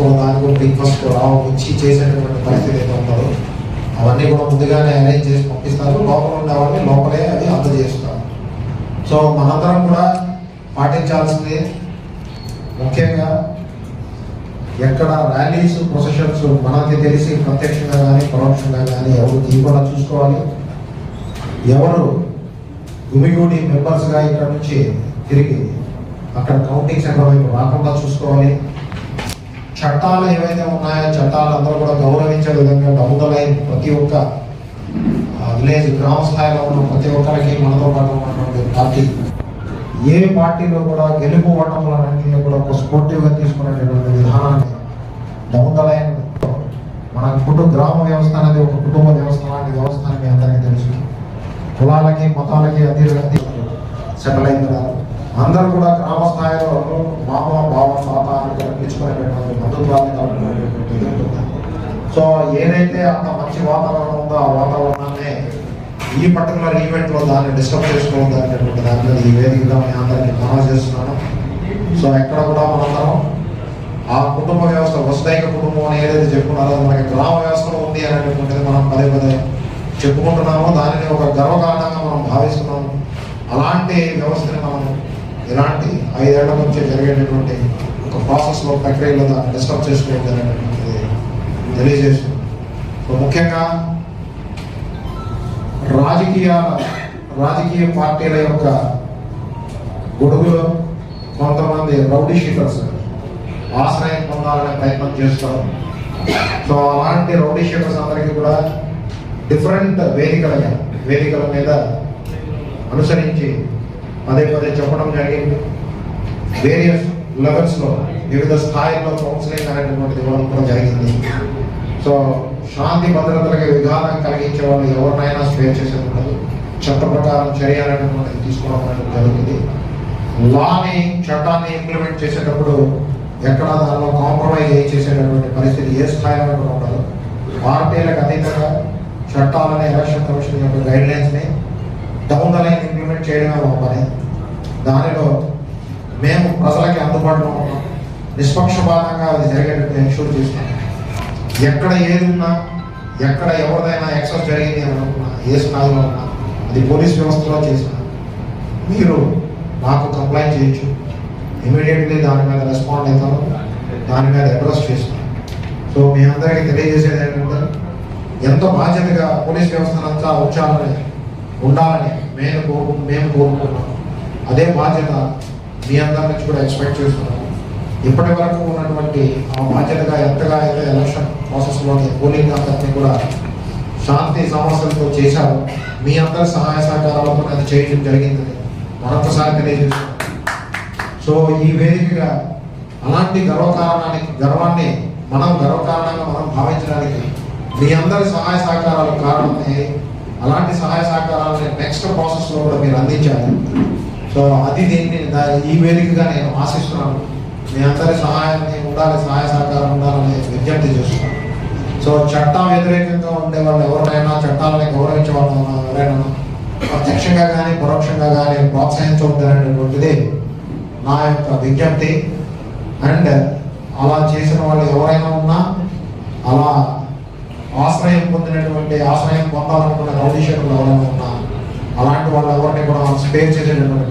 లంచ్కో కూడా బ్రేక్ఫాస్ట్ రావు వచ్చి చేసేటటువంటి పరిస్థితి అయితే ఉంటుందో అవన్నీ కూడా ముందుగానే అరేంజ్ చేసి పంపిస్తారు. లోపల ఉండేవాడిని లోపలే అది అందజేస్తారు. సో మనందరం కూడా పాటించాల్సింది ముఖ్యంగా ఎక్కడ ర్యాలీస్ ప్రొసెషన్స్ మనకి తెలిసి ప్రత్యక్షంగా కానీ పరోక్షంగా కానీ ఎవరు తీవ్రంగా చూసుకోవాలి. ఎవరు గుమిగూడి మెంబర్స్గా ఇక్కడ నుంచి తిరిగి అక్కడ కౌంటింగ్ సెంటర్ వైపు రాకుండా చూసుకోవాలి. చట్టాలు ఏవైతే ఉన్నాయో చట్టాలు అందరూ కూడా గౌరవించే విధంగా డౌన్ ప్రతి ఒక్క విలేజ్ గ్రామ స్థాయిలో ఉన్న ప్రతి ఒక్కరికి మనతో పాటు ఉన్నటువంటి పార్టీ ఏ పార్టీలో కూడా గెలుపు ఓటములన్నింటినీ కూడా ఒక స్పోర్టివ్గా తీసుకునేటటువంటి విధానాన్ని డౌన్ ద లైన్ మన కుటుంబ గ్రామ వ్యవస్థ అనేది ఒక కుటుంబ వ్యవస్థ లాంటి వ్యవస్థ అని మీ అందరికీ తెలుసు. కులాలకి మతాలకి అది సెటిల్ అయిన అందరూ కూడా గ్రామ స్థాయిలో మామ బావ తాత సో ఏదైతే అంత మంచి వాతావరణం ఉందో ఆ వాతావరణాన్ని ఈ పర్టికులర్ ఈవెంట్లో దాన్ని డిస్టర్బ్ చేసుకోవద్దు అనేటువంటి దాని మీద ఈ వేదికగా మీ అందరికీ మనవి చేస్తున్నాను. సో ఎక్కడ కూడా మనందరం ఆ కుటుంబ వ్యవస్థ వసుదైక కుటుంబం అని ఏదైతే చెప్పుకున్నారో మనకి గ్రామ వ్యవస్థలో ఉంది అనేటువంటిది మనం పదే పదే చెప్పుకుంటున్నాము. దానిని ఒక గర్వకారణంగా మనం భావిస్తున్నాము. అలాంటి వ్యవస్థని మనం ఇలాంటి ఐదేళ్ళ నుంచి జరిగేటటువంటి ప్రాసెస్లో ప్రక్రియలో డిస్టర్బ్ చేసుకోవద్దు అనేటువంటిది తెలియజేస్తుంది సో ముఖ్యంగా రాజకీయ రాజకీయ పార్టీల యొక్క గొడుగులో కొంతమంది రౌడీ షీటర్స్ ఆశ్రయం పొందాలనే ప్రయత్నం చేస్తారు. సో అలాంటి రౌడీ షీటర్స్ అందరికీ కూడా డిఫరెంట్ వేదికల వేదికల మీద అనుసరించి పదే పదే చెప్పడం జరిగింది. వేరియస్ లెవెల్స్లో వివిధ స్థాయిల్లో కౌన్సిలింగ్ అనేటటువంటిది ఇవ్వడం కూడా జరిగింది. సో శాంతి భద్రతలకి విఘాతం కలిగించే వాళ్ళు ఎవరినైనా స్పేర్ చేసేది ఉండదు చట్ట ప్రకారం చర్య అనేటటువంటిది తీసుకోవడం అనేది జరిగింది లాని చట్టాన్ని ఇంప్లిమెంట్ చేసేటప్పుడు ఎక్కడ దానిలో కాంప్రమైజ్ చేసేటటువంటి పరిస్థితి ఏ స్థాయిలో కూడా ఉండదు. పార్టీలకు అతీతంగా చట్టాలని ఎలక్షన్ కమిషన్ యొక్క గైడ్ లైన్స్ని డౌన్ ద లైన్ ఇంప్లిమెంట్ చేయడమే మా పని. దానిలో మేము ప్రజలకి అందుబాటులో ఉన్నాం. నిష్పక్షపాతంగా అది జరిగేటట్టు ఎన్షూర్ చేస్తాం ఎక్కడ ఏది ఉన్నా ఎక్కడ ఎవరిదైనా ఎక్సెస్ జరిగింది అని అనుకున్నా ఏ స్థాయిలో ఉన్నా అది పోలీస్ వ్యవస్థలో చేసిన మీరు నాకు కంప్లైంట్ చేయొచ్చు. ఇమీడియట్లీ దాని మీద రెస్పాండ్ అవుతాను దాని మీద అడ్రస్ చేస్తాను సో మీ అందరికీ తెలియజేసేది ఏంటంటే ఎంతో బాధ్యతగా పోలీస్ వ్యవస్థనంతా ఉంచాలని ఉండాలని మేము కోరు మేము కోరుకుంటున్నాం. అదే బాధ్యత మీ అందరి నుంచి కూడా ఎక్స్పెక్ట్ చేస్తున్నాము. ఇప్పటి వరకు ఉన్నటువంటి ఆ బాధ్యతగా ఎంతగా అయితే ఎలక్షన్ ప్రాసెస్లో పోలింగ్ అంతటిని కూడా శాంతి సమస్యలతో చేశారు మీ అందరి సహాయ సహకారాలతో అది చేయడం జరిగిందని మరొకసారి తెలియజేస్తున్నాను. సో ఈ వేదికగా అలాంటి గర్వకారణానికి గర్వాన్ని మనం గర్వకారణంగా మనం భావించడానికి మీ అందరి సహాయ సహకారాలు కారణమే అలాంటి సహాయ సహకారాలని నెక్స్ట్ ప్రాసెస్లో కూడా మీరు అందించాలి. సో అది దీన్ని ఈ వేదికగా నేను ఆశిస్తున్నాను. మీ అందరి సహాయాన్ని ఉండాలి సహాయ సహకారం ఉండాలని విజ్ఞప్తి చేస్తున్నాను. సో చట్టం వ్యతిరేకంగా ఉండే వాళ్ళు ఎవరినైనా చట్టాలని గౌరవించే వాళ్ళు ఎవరైనా ప్రత్యక్షంగా కానీ పరోక్షంగా కానీ ప్రోత్సహించవద్దు నా యొక్క విజ్ఞప్తి. అండ్ అలా చేసిన వాళ్ళు ఎవరైనా ఉన్నా అలా ఆశ్రయం పొందినటువంటి ఆశ్రయం పొందాలనుకున్న రౌడీ ఎవరైనా ఉన్నా అలాంటి వాళ్ళు ఎవరిని కూడా స్పేర్ చేసేటటువంటి